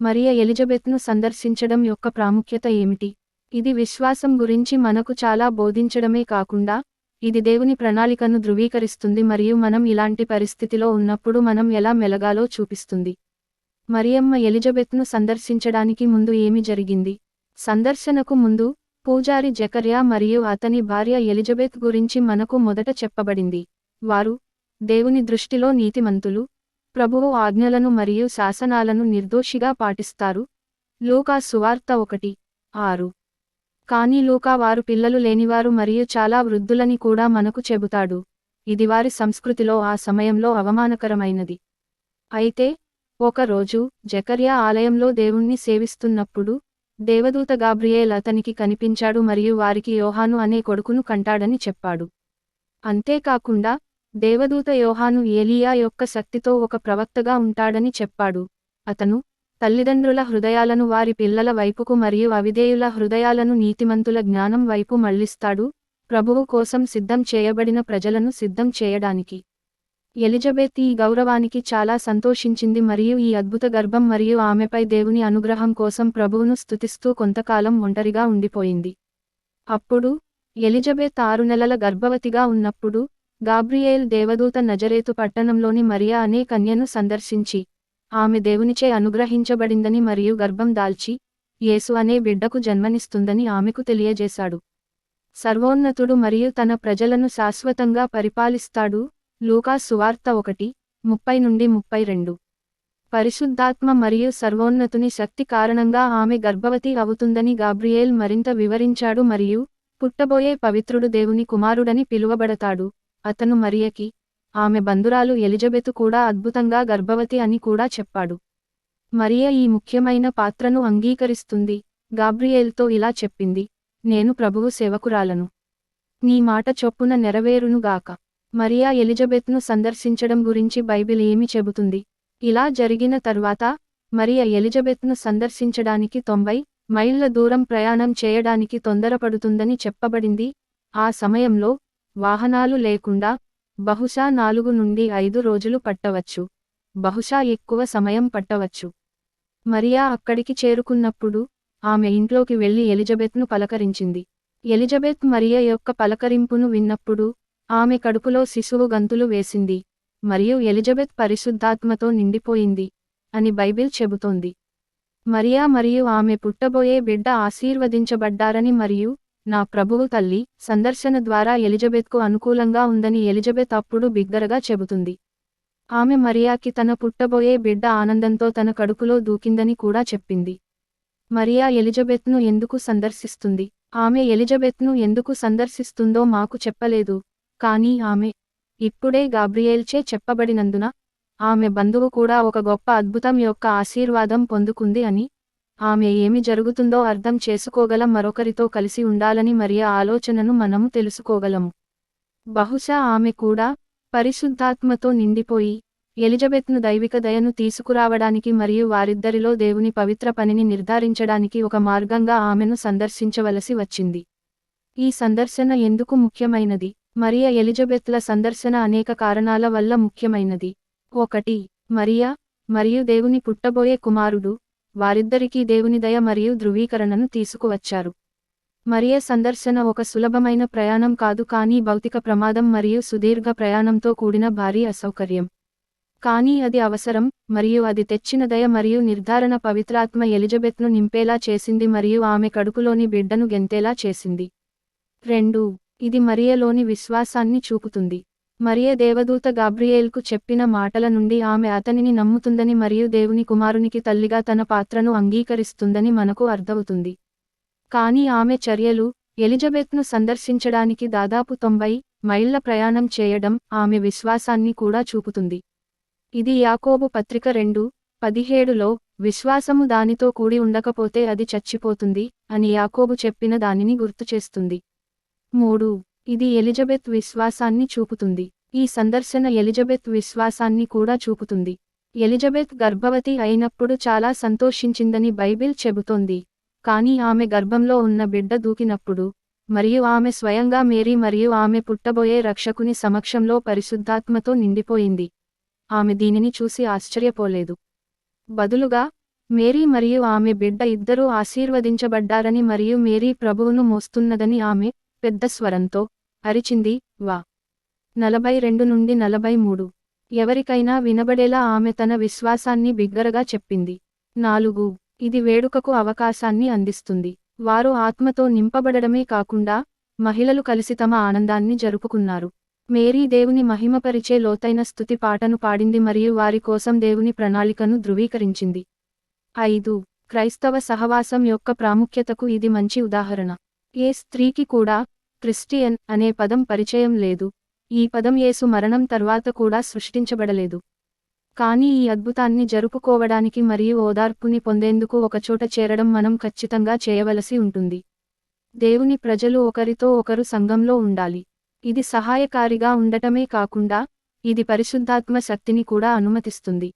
మరియ ఎలిజబెత్ను సందర్శించడం యొక్క ప్రాముఖ్యత ఏమిటి? ఇది విశ్వాసం గురించి మనకు చాలా బోధించడమే కాకుండా ఇది దేవుని ప్రణాళికను ధృవీకరిస్తుంది మరియు మనం ఇలాంటి పరిస్థితిలో ఉన్నప్పుడు మనం ఎలా మెలగాలో చూపిస్తుంది. మరియమ్మ ఎలిజబెత్ను సందర్శించడానికి ముందు ఏమి జరిగింది? సందర్శనకు ముందు పూజారి జకర్యా మరియు అతని భార్య ఎలిజబెత్ గురించి మనకు మొదట చెప్పబడింది. వారు దేవుని దృష్టిలో నీతిమంతులు ప్రభువు ఆజ్ఞలను మరియు శాసనాలను నిర్దోషిగా పాటిస్తారు. లూకా సువార్త ఒకటి ఆరు. కానీ లూకా వారు పిల్లలు లేనివారు మరియు చాలా వృద్ధులని కూడా మనకు చెబుతాడు. ఇది వారి సంస్కృతిలో ఆ సమయంలో అవమానకరమైనది. అయితే ఒకరోజు జకర్యా ఆలయంలో దేవుణ్ణి సేవిస్తున్నప్పుడు దేవదూత గాబ్రియేల్ అతనికి కనిపించాడు మరియు వారికి యోహాను అనే కొడుకును కంటాడని చెప్పాడు. అంతేకాకుండా దేవదూత యోహాను ఏలియా యొక్క శక్తితో ఒక ప్రవక్తగా ఉంటాడని చెప్పాడు. అతను తల్లిదండ్రుల హృదయాలను వారి పిల్లల వైపుకు మరియు అవిధేయుల హృదయాలను నీతిమంతుల జ్ఞానం వైపు మళ్ళిస్తాడు ప్రభువు కోసం సిద్ధం చేయబడిన ప్రజలను సిద్ధం చేయడానికి. ఎలిజబెత్ ఈ గౌరవానికి చాలా సంతోషించింది మరియు ఈ అద్భుత గర్భం మరియు ఆమెపై దేవుని అనుగ్రహం కోసం ప్రభువును స్థుతిస్తూ కొంతకాలం ఒంటరిగా ఉండిపోయింది. అప్పుడు ఎలిజబెత్ ఆరు నెలల గర్భవతిగా ఉన్నప్పుడు గాబ్రియేల్ దేవదూత నజరేతు పట్టణంలోని మరియా అనే కన్యను సందర్శించి ఆమె దేవునిచే అనుగ్రహించబడిందని మరియు గర్భం దాల్చి యేసు అనే బిడ్డకు జన్మనిస్తుందని ఆమెకు తెలియజేశాడు. సర్వోన్నతుడు మరియు తన ప్రజలను శాశ్వతంగా పరిపాలిస్తాడు. లూకా సువార్త ఒకటి ముప్పై నుండి ముప్పై రెండు. పరిశుద్ధాత్మ మరియు సర్వోన్నతుని శక్తి కారణంగా ఆమె గర్భవతి అవుతుందని గాబ్రియేల్ మరింత వివరించాడు మరియు పుట్టబోయే పవిత్రుడు దేవుని కుమారుడని పిలువబడతాడు. అతను మరియకి ఆమె బంధురాలు ఎలిజబెతు కూడా అద్భుతంగా గర్భవతి అని కూడా చెప్పాడు. మరియ ఈ ముఖ్యమైన పాత్రను అంగీకరిస్తుంది గాబ్రియేల్తో ఇలా చెప్పింది. నేను ప్రభువు సేవకురాలను. నీ మాట చొప్పున నెరవేరునుగాక మరియా ఎలిజబెత్ను సందర్శించడం గురించి బైబిల్ ఏమి చెబుతుంది? ఇలా జరిగిన తర్వాత మరియ ఎలిజబెత్ను సందర్శించడానికి తొంభై మైళ్ళ దూరం ప్రయాణం చేయడానికి తొందరపడుతుందని చెప్పబడింది. ఆ సమయంలో వాహనాలు లేకుండా బహుశా నాలుగు నుండి ఐదు రోజులు పట్టవచ్చు. బహుశా ఎక్కువ సమయం పట్టవచ్చు. మరియా అక్కడికి చేరుకున్నప్పుడు ఆమె ఇంట్లోకి వెళ్ళి ఎలిజబెత్ను పలకరించింది. ఎలిజబెత్ మరియా యొక్క పలకరింపును విన్నప్పుడు ఆమె కడుపులో శిశువు గంతులు వేసింది. మరియు ఎలిజబెత్ పరిశుద్ధాత్మతో నిండిపోయింది అని బైబిల్ చెబుతోంది. మరియా మరియు ఆమె పుట్టబోయే బిడ్డ ఆశీర్వదించబడ్డారని మరియు నా ప్రభువు తల్లి సందర్శన ద్వారా ఎలిజబెత్కు అనుకూలంగా ఉందని ఎలిజబెత్ అప్పుడు బిగ్గరగా చెబుతుంది. ఆమె మరియాకి తన పుట్టబోయే బిడ్డ ఆనందంతో తన కడుపులో దూకిందని కూడా చెప్పింది. మరియా ఎలిజబెత్ను ఎందుకు సందర్శిస్తుంది? ఆమె ఎలిజబెత్ను ఎందుకు సందర్శిస్తుందో మాకు చెప్పలేదు కానీ ఆమె ఇప్పుడే గాబ్రియేల్చే చెప్పబడినందున ఆమె బంధువు కూడా ఒక గొప్ప అద్భుతం యొక్క ఆశీర్వాదం పొందుకుంది అని ఆమె ఏమి జరుగుతుందో అర్థం చేసుకోగల మరొకరితో కలిసి ఉండాలని మరియ ఆలోచనను మనము తెలుసుకోగలము బహుశా ఆమె కూడా పరిశుద్ధాత్మతో నిండిపోయి ఎలిజబెత్ను దైవిక దయను తీసుకురావడానికి మరియు వారిద్దరిలో దేవుని పవిత్ర పనిని నిర్ధారించడానికి ఒక మార్గంగా ఆమెను సందర్శించవలసి వచ్చింది. ఈ సందర్శన ఎందుకు ముఖ్యమైనది? మరియ ఎలిజబెత్ల సందర్శన అనేక కారణాల వల్ల ముఖ్యమైనది. ఒకటి మరియా మరియు దేవుని పుట్టబోయే కుమారుడు వారిద్దరికీ దేవుని దయ మరియు ధృవీకరణను తీసుకువచ్చారు. మరియ సందర్శన ఒక సులభమైన ప్రయాణం కాదు కానీ భౌతిక ప్రమాదం మరియు సుదీర్ఘ ప్రయాణంతో కూడిన భారీ అసౌకర్యం. కానీ అది అవసరం మరియు అది తెచ్చిన దయ మరియు నిర్ధారణ పవిత్రాత్మ ఎలిజబెత్ను నింపేలా చేసింది మరియు ఆమె కడుపులోని బిడ్డను గెంతేలా చేసింది. రెండు ఇది మరియలోని విశ్వాసాన్ని చూపుతుంది. మరియ దేవదూత గాబ్రియేల్కు చెప్పిన మాటల నుండి ఆమె అతనిని నమ్ముతుందని మరియు దేవుని కుమారునికి తల్లిగా తన పాత్రను అంగీకరిస్తుందని మనకు అర్థవుతుంది కానీ ఆమె చర్యలు ఎలిజబెత్ను సందర్శించడానికి దాదాపు తొంభై మైళ్ళ ప్రయాణం చేయడం ఆమె విశ్వాసాన్ని కూడా చూపుతుంది. ఇది యాకోబు పత్రిక రెండు పదిహేడులో విశ్వాసము దానితో కూడి ఉండకపోతే అది చచ్చిపోతుంది అని యాకోబు చెప్పిన దానిని గుర్తుచేస్తుంది మూడు ఇది ఎలిజబెత్ విశ్వాసాన్ని చూపుతుంది. ఈ సందర్శన ఎలిజబెత్ విశ్వాసాన్ని కూడా చూపుతుంది. ఎలిజబెత్ గర్భవతి అయినప్పుడు చాలా సంతోషించిందని బైబిల్ చెబుతోంది. కానీ ఆమె గర్భంలో ఉన్న బిడ్డ దూకినప్పుడు మరియు ఆమె స్వయంగా మేరీ మరియు ఆమె పుట్టబోయే రక్షకుని సమక్షంలో పరిశుద్ధాత్మతో నిండిపోయింది. ఆమె దీనిని చూసి ఆశ్చర్యపోలేదు. బదులుగా మేరీ మరియు ఆమె బిడ్డ ఇద్దరూ ఆశీర్వదించబడ్డారని మరియు మేరీ ప్రభువును మోస్తున్నదని ఆమె పెద్ద స్వరంతో అరిచింది వా. నలభై రెండు నుండి నలభై మూడు ఎవరికైనా వినబడేలా ఆమె తన విశ్వాసాన్ని బిగ్గరగా చెప్పింది. నాలుగు. ఇది వేడుకకు అవకాశాన్ని అందిస్తుంది. వారు ఆత్మతో నింపబడడమే కాకుండా మహిళలు కలిసి తమ ఆనందాన్ని జరుపుకున్నారు. మేరీ దేవుని మహిమపరిచే లోతైన స్తుతి పాటను పాడింది మరియు వారి కోసం దేవుని ప్రణాళికను ధృవీకరించింది. ఐదు. క్రైస్తవ సహవాసం యొక్క ప్రాముఖ్యతకు ఇది మంచి ఉదాహరణ. ఏ స్త్రీకి కూడా క్రిస్టియన్ అనే పదం పరిచయం లేదు. ఈ పదం యేసు మరణం తర్వాత కూడా సృష్టించబడలేదు. కానీ ఈ అద్భుతాన్ని జరుపుకోవడానికి మరియు ఓదార్పుని పొందేందుకు ఒకచోట చేరడం మనం ఖచ్చితంగా చేయవలసి ఉంటుంది. దేవుని ప్రజలు ఒకరితో ఒకరు సంఘంలో ఉండాలి. ఇది సహాయకారిగా ఉండటమే కాకుండా ఇది పరిశుద్ధాత్మ శక్తిని కూడా అనుమతిస్తుంది.